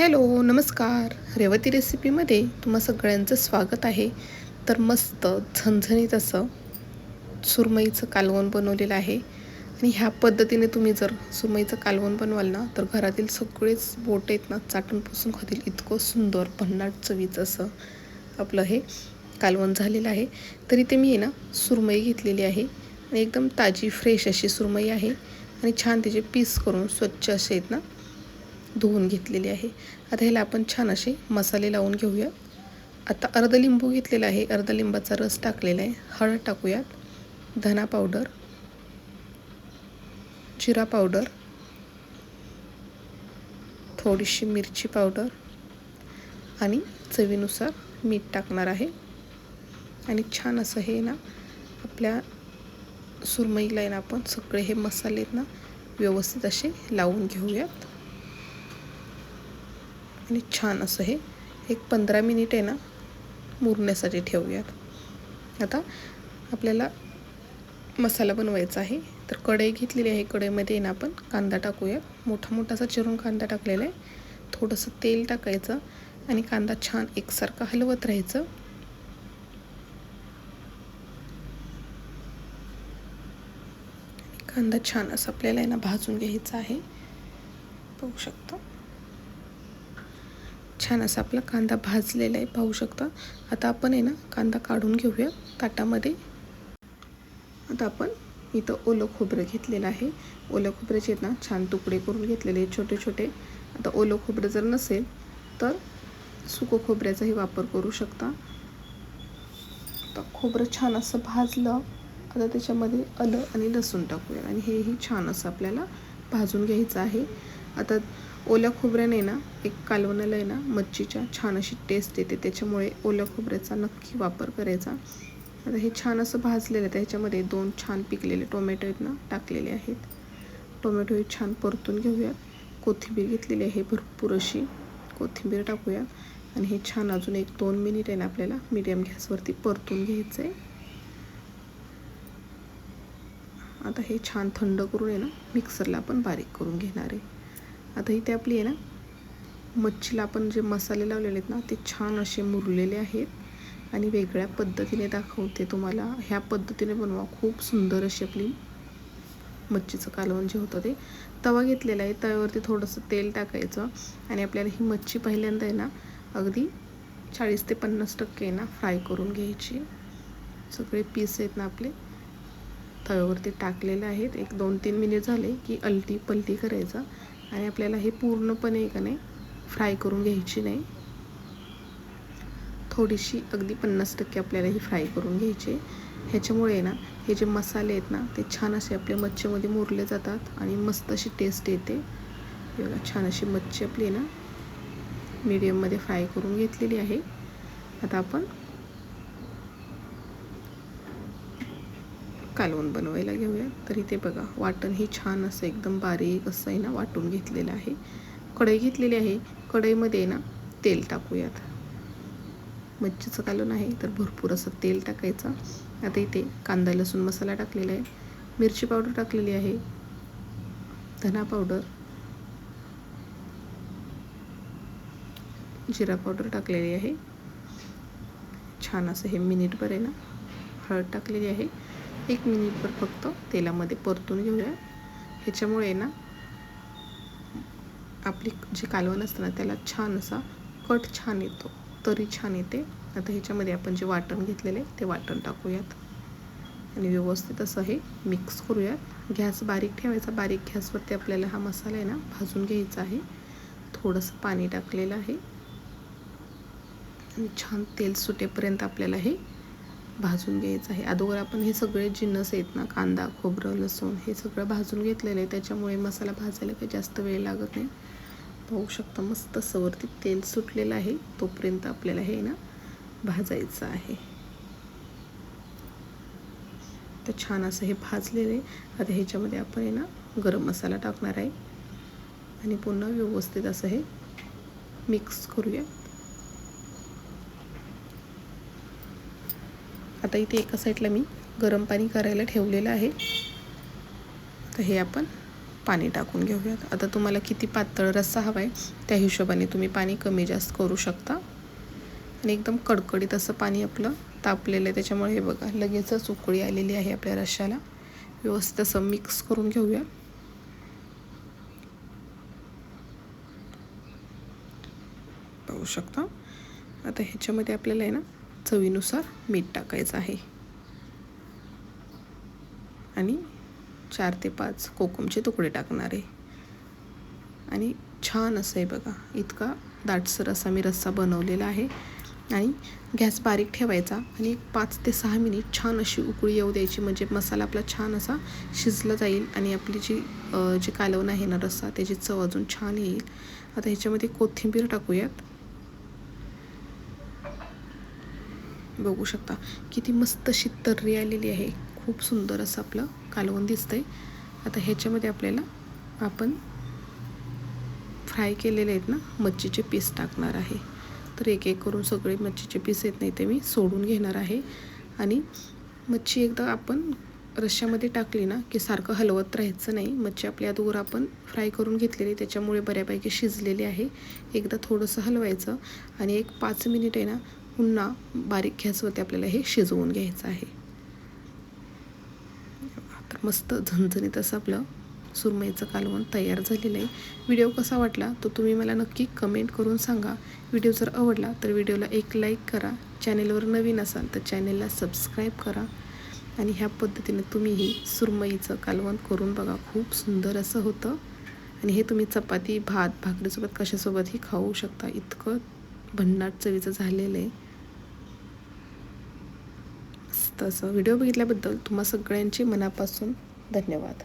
Hello नमस्कार. रेवती रेसिपीमध्ये तुम्हा सगळ्यांचं स्वागत आहे. तर मस्त झणझणीत असं सुरमईचं कालवण बनवलेलं आहे. आणि ह्या पद्धतीने तुम्ही जर सुरमईचं कालवण बनवाल ना तर घरातील सगळेच बोट आहेत ना चाटून पुसून खातील. इतकं सुंदर भन्नाट चवीचं असं आपलं हे कालवण झालेलं आहे. तरी ते मी आहे ना सुरमई घेतलेली आहे. आणि एकदम ताजी फ्रेश अशी सुरमई आहे. आणि छान त्याचे पीस करून स्वच्छ असे आहेत ना धुवून घेतलेली आहे. आता ह्याला आपण छान असे मसाले लावून घेऊया. आता अर्ध लिंबू घेतलेला आहे. अर्ध लिंबाचा रस टाकलेला आहे. हळद टाकूयात. धना पावडर. जिरा पावडर. थोडीशी मिरची पावडर. आणि चवीनुसार मीठ टाकणार आहे. आणि छान असं हे ना आपल्या सुरमईला आहे ना आपण सगळे हे मसाले ना व्यवस्थित असे लावून घेऊयात. आणि छान असं हे एक पंधरा मिनिट आहे ना मुरण्यासाठी ठेवूयात. आता आपल्याला मसाला बनवायचा आहे. तर कढई घेतलेली आहे. कढईमध्ये ना आपण कांदा टाकूया. मोठा मोठासा चिरून कांदा टाकलेला आहे. थोडंसं तेल टाकायचं आणि कांदा छान एकसारखा हलवत राहायचं. कांदा छान असं आपल्याला आहे ना भाजून घ्यायचा आहे. पाहू शकता. छान असा आपला कांदा भाजलेला आहे पाहू शकता. आता आपण आहे ना कांदा काढून घेऊया ताटामध्ये. आता आपण इथं ओलं खोबरं घेतलेलं आहे. ओलं खोबऱ्याचे ना छान तुकडे करून घेतलेले छोटे छोटे आता ओलं खोबरं जर नसेल तर सुकं खोबऱ्याचाही वापर करू शकता. आता खोबरं छान असं भाजलं आता त्याच्यामध्ये आलं आणि लसूण टाकूया. आणि हेही छान असं आपल्याला भाजून घ्यायचं आहे. आता ओल्या खोबऱ्याने ना एक कालवणाला आहे ना मच्छीच्या छान अशी टेस्ट येते. त्याच्यामुळे ओल्या खोबऱ्याचा नक्की वापर करायचा. आता हे छान असं भाजलेलं आहे. त्याच्यामध्ये दोन छान पिकलेले टोमॅटो आहेत ना टाकलेले आहेत. टोमॅटो हे छान परतून घेऊयात कोथिंबीर घेतलेली आहे भरपूर अशी. कोथिंबीर टाकूया. आणि हे छान अजून एक दोन मिनिट आहे ना आपल्याला मीडियम गॅसवरती परतून घ्यायचं आहे आता हे छान थंड करून आहे ना मिक्सरला आपण बारीक करून घेणार आहे. आता इथे आपली आहे ना मच्छीला आपण जे मसाले लावलेले आहेत ना ते छान असे मुरलेले आहेत. आणि वेगळ्या पद्धतीने दाखवते तुम्हाला. ह्या पद्धतीने बनवा. खूप सुंदर अशी आपली मच्छीचं कालवण जे होतं ते. तवा घेतलेला आहे. तव्यावरती थोडंसं तेल टाकायचं. आणि आपल्याला ही मच्छी पहिल्यांदा आहे ना अगदी चाळीस ते पन्नास टक्के ना फ्राय करून घ्यायची. सगळे पीस आहेत ना आपले. तव्यावरती टाकलेले आहेत. एक दोन तीन मिनिट झाले की अलटी पलटी करायचं. आणि आपल्याला हे पूर्णपणे का नाही फ्राय करून घ्यायची नाही. थोडीशी अगदी पन्नास टक्के आपल्याला ही फ्राय करून घ्यायची ह्याच्यामुळे ना हे जे मसाले आहेत ना ते छान असे आपल्या मच्छीमध्ये मुरले जातात आणि मस्त अशी टेस्ट येते. बघा छान अशी मच्छी आपली ना मीडियममध्ये फ्राय करून घेतलेली आहे. आता आपण कालवण बनवायला घेऊया तर इथे बघा वाटण ही छान असं एकदम बारीक असं आहे ना वाटून घेतलेलं आहे. कढई घेतलेली आहे. कढईमध्ये ना तेल टाकूयात. मच्छीचं कालवण आहे तर भरपूर असं तेल टाकायचं. आता इथे कांदा लसूण मसाला टाकलेला आहे. मिरची पावडर टाकलेली आहे. धना पावडर. जिरा पावडर टाकलेली आहे. छान असं हे मिनिटभर आहे ना हळद टाकलेली आहे. एक मिनिटभर फक्त तेलामध्ये परतून घेऊया. ह्याच्यामुळे ना आपली जे कालवण असतं ना त्याला छान असा कट छान येतो तरी छान येते. आता ह्याच्यामध्ये आपण जे वाटण घेतलेले ते वाटण टाकूयात. आणि व्यवस्थित असं हे मिक्स करूयात. गॅस बारीक ठेवायचा बारीक गॅसवरती आपल्याला हा मसाला आहे ना भाजून घ्यायचा आहे. थोडंसं पाणी टाकलेलं आहे. आणि छान तेल सुटेपर्यंत आपल्याला हे भाजून घ्यायचं आहे. अगोदर आपण हे सगळे जिन्नस आहेत ना कांदा खोबरं लसूण हे सगळं भाजून घेतलेलं आहे. त्याच्यामुळे मसाला भाजायला काही जास्त वेळ लागत नाही. पाहू शकता मस्त सवरती तेल सुटलेलं आहे. तोपर्यंत आपल्याला हे ना भाजायचं आहे. तर छान असं हे भाजलेलं आहे. आता ह्याच्यामध्ये आपण आहे ना गरम मसाला टाकणार आहे. आणि पुन्हा व्यवस्थित असं हे मिक्स करूया. आता इथे एका साईडला मी गरम पाणी करायला ठेवलेलं आहे. तर हे आपण पाणी टाकून घेऊयात. आता तुम्हाला किती पातळ रस्सा हवा आहे त्या हिशोबाने तुम्ही पाणी कमी जास्त करू शकता. आणि एकदम कडकडीत असं पाणी आपलं तापलेलं आहे. त्याच्यामुळे हे बघा लगेचच उकळी आलेली आहे आपल्या रश्याला व्यवस्थित असं मिक्स करून घेऊया. पाहू शकता? आता ह्याच्यामध्ये आपल्याला आहे ना चवीनुसार मीठ टाकायचं आहे. आणि चार ते पाच कोकमचे तुकडे टाकणार आहे. आणि छान असं आहे बघा इतका दाटसर असा मी रस्सा बनवलेला आहे. आणि गॅस बारीक ठेवायचा आणि एक पाच ते सहा मिनिट छान अशी उकळी येऊ द्यायची म्हणजे मसाला आपला छान असा शिजला जाईल आणि आपली जी जी कालवण आहे ना रस्सा त्याची चव अजून छान येईल. आता ह्याच्यामध्ये कोथिंबीर टाकूयात. बघू शकता. किती मस्त अशी तर्री आलेली आहे. खूप सुंदर असं आपलं कालवण दिसतं आहे आता ह्याच्यामध्ये आपल्याला आपण फ्राय केलेले आहेत ना मच्छीचे पीस टाकणार आहे. तर एक एक करून सगळे मच्छीचे पीस येत नाही ते मी सोडून घेणार आहे. आणि मच्छी एकदा आपण रश्श्यामध्ये टाकली ना की सारखं हलवत राहायचं नाही. मच्छी आपल्या अगोदर आपण फ्राय करून घेतलेली त्याच्यामुळे बऱ्यापैकी शिजलेली आहे. एकदा थोडंसं हलवायचं आणि एक पाच मिनिट आहे ना पुन्हा बारीक गॅसवरती आपल्याला हे शिजवून घ्यायचं आहे. तर मस्त झणझणीत असं आपलं सुरमईचं कालवण तयार झालेलं आहे. व्हिडिओ कसा वाटला तो तुम्ही मला नक्की कमेंट करून सांगा. व्हिडिओ जर आवडला तर व्हिडिओला एक लाईक करा. चॅनेलवर नवीन असाल तर चॅनेलला सबस्क्राईब करा. आणि ह्या पद्धतीने तुम्हीही सुरमईचं कालवण करून बघा. खूप सुंदर असं होतं. आणि हे तुम्ही चपाती भात भाकरीसोबत कशासोबतही खाऊ शकता. इतकं भन्नाट चवीचं झालेलं आहे. तसं असं व्हिडिओ बघितल्याबद्दल तुम्हा सगळ्यांचे मनापासून धन्यवाद.